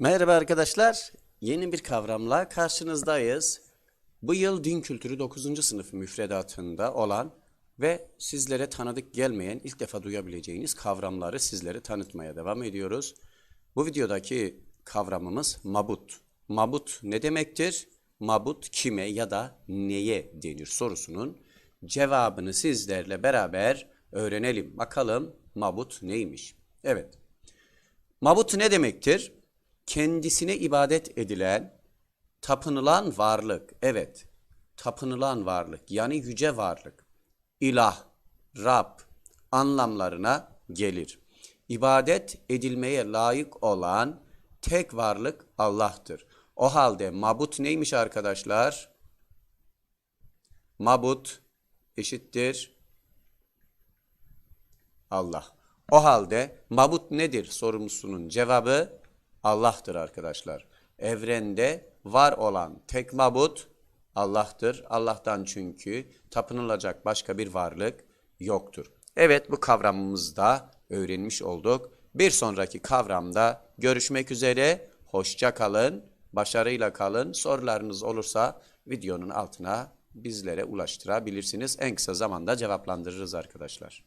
Merhaba arkadaşlar. Yeni bir kavramla karşınızdayız. Bu yıl din kültürü 9. sınıf müfredatında olan ve sizlere tanıdık gelmeyen ilk defa duyabileceğiniz kavramları sizlere tanıtmaya devam ediyoruz. Bu videodaki kavramımız mabut. Mabut ne demektir? Mabut kime ya da neye denir sorusunun cevabını sizlerle beraber öğrenelim. Bakalım mabut neymiş? Evet. Mabut ne demektir? Kendisine ibadet edilen, tapınılan varlık. Evet, tapınılan varlık yani yüce varlık. İlah, Rab anlamlarına gelir. İbadet edilmeye layık olan tek varlık Allah'tır. O halde mabut neymiş arkadaşlar? Mabut eşittir Allah. O halde mabut nedir sorumusunun cevabı Allah'tır arkadaşlar. Evrende var olan tek mabut Allah'tır. Allah'tan çünkü tapınılacak başka bir varlık yoktur. Evet bu kavramımızı da öğrenmiş olduk. Bir sonraki kavramda görüşmek üzere. Hoşça kalın, başarıyla kalın. Sorularınız olursa videonun altına bizlere ulaştırabilirsiniz. En kısa zamanda cevaplandırırız arkadaşlar.